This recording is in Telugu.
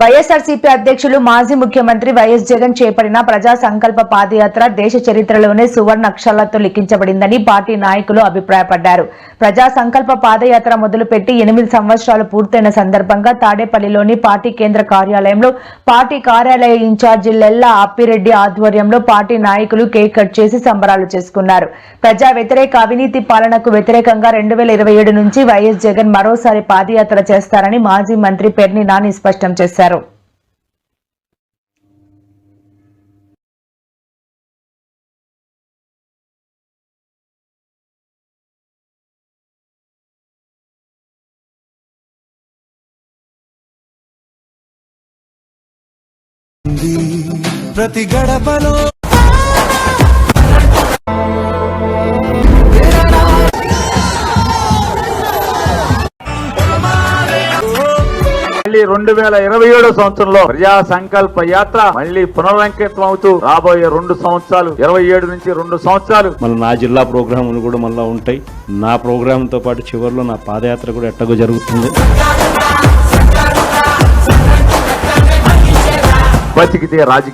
వైఎస్ఆర్సీపీ అధ్యక్షులు మాజీ ముఖ్యమంత్రి వైఎస్ జగన్ చేపడిన ప్రజా సంకల్ప పాదయాత్ర దేశ చరిత్రలోనే సువర్ణ అక్షరాలతో లిఖించబడిందని పార్టీ నాయకులు అభిప్రాయపడ్డారు. ప్రజా సంకల్ప పాదయాత్ర మొదలుపెట్టి ఎనిమిది సంవత్సరాలు పూర్తయిన సందర్భంగా తాడేపల్లిలోని పార్టీ కేంద్ర కార్యాలయంలో పార్టీ కార్యాలయ ఇన్ఛార్జి లెల్లా అప్పిరెడ్డి ఆధ్వర్యంలో పార్టీ నాయకులు కేక్ కట్ చేసి సంబరాలు చేసుకున్నారు. ప్రజా వ్యతిరేక అవినీతి పాలనకు వ్యతిరేకంగా రెండు వేల ఇరవై ఏడు నుంచి వైఎస్ జగన్ మరోసారి పాదయాత్ర చేస్తారని మాజీ మంత్రి పెర్ని నాని స్పష్టం చేశారు. ప్రతి గడపలో మళ్ళీ రెండు వేల ఇరవై ఏడో సంవత్సరంలో ప్రజా సంకల్ప యాత్ర మళ్ళీ పునరంకితం అవుతూ రాబోయే రెండు సంవత్సరాలు ఇరవై ఏడు నుంచి రెండు సంవత్సరాలు. మళ్ళీ నా జిల్లా ప్రోగ్రాములు కూడా మళ్ళీ ఉంటాయి. నా ప్రోగ్రాంతో పాటు చివరిలో నా పాదయాత్ర కూడా ఎట్టగో జరుగుతుంది. బతికితే రాజకీయ